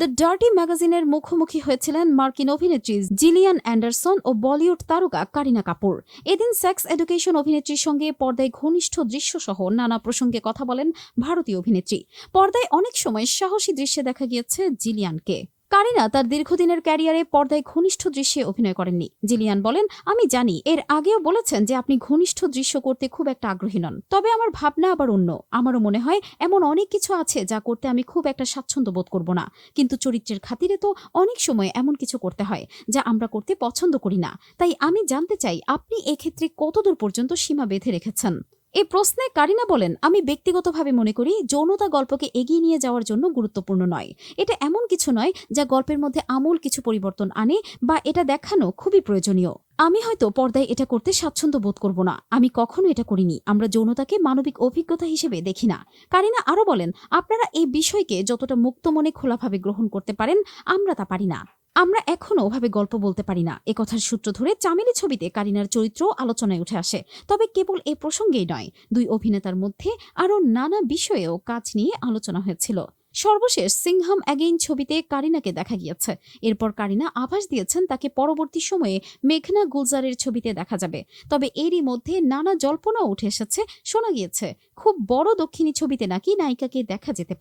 The dirty ম্যাগাজিনের মুখোমুখি হয়েছিলেন মার্কিন অভিনেত্রী জিলিয়ান অ্যান্ডারসন ও বলিউড তারকা কারিনা কাপুর। এদিন সেক্স এডুকেশন অভিনেত্রীর সঙ্গে পর্দায় ঘনিষ্ঠ দৃশ্য সহ নানা প্রসঙ্গে কথা বলেন ভারতীয় অভিনেত্রী। পর্দায় অনেক সময় সাহসী দৃশ্যে দেখা গিয়েছে জিলিয়ানকে। কারিনা তার দীর্ঘদিনের ক্যারিয়ারে পর্দায় ঘনিষ্ঠ দৃশ্যে অভিনয় করেননি। জিলিয়ান বলেন, আমি জানি, এর আগেও বলেছেন যে আপনি ঘনিষ্ঠ দৃশ্য করতে খুব একটা আগ্রহী নন। তবে আমার ভাবনা আবার অন্য। আমারও মনে হয়, এমন অনেক কিছু আছে যা করতে আমি খুব একটা স্বাচ্ছন্দ্য বোধ করব না। কিন্তু চরিত্রের খাতিরে তো অনেক সময় এমন কিছু করতে হয় যা আমরা করতে পছন্দ করি না। তাই আমি জানতে চাই, আপনি এক্ষেত্রে কতদূর পর্যন্ত সীমা বেঁধে রেখেছেন? এই প্রশ্নে কারিনা বলেন, আমি ব্যক্তিগতভাবে মনে করি যৌনতা গল্পকে এগিয়ে নিয়ে যাওয়ার জন্য গুরুত্বপূর্ণ নয়। এটা এমন কিছু নয় যা গল্পের মধ্যে আমূল কিছু পরিবর্তন আনে বা এটা দেখানো খুবই প্রয়োজনীয়। আমি হয়তো পর্দায় এটা করতে স্বাচ্ছন্দ্য বোধ করব না। আমি কখনো এটা করিনি। আমরা যৌনতাকে মানবিক অভিজ্ঞতা হিসেবে দেখি না। কারিনা আরও বলেন, আপনারা এই বিষয়কে যতটা মুক্ত মনে খোলাভাবে গ্রহণ করতে পারেন, আমরা তা পারি না। আমরা এখনও ওভাবে গল্প বলতে পারি না। এ কথার সূত্র ধরে চামেলি ছবিতে কারিনার চরিত্র আলোচনায় উঠে আসে। তবে কেবল এ প্রসঙ্গেই নয়, দুই অভিনেতার মধ্যে আরও নানা বিষয়েও কাজ নিয়ে আলোচনা হয়েছিল। সর্বশেষ সিংহাম অ্যাগেইন ছবিতে কারিনাকে দেখা গিয়েছে। এরপর কারিনা আভাস দিয়েছেন তাকে পরবর্তী সময়ে মেঘনা গুলজারের ছবিতে দেখা যাবে। তবে এরই মধ্যে নানা জল্পনা উঠে এসেছে, শোনা গিয়েছে, খুব বড় দক্ষিণী ছবিতে নাকি নায়িকাকে দেখা যেতে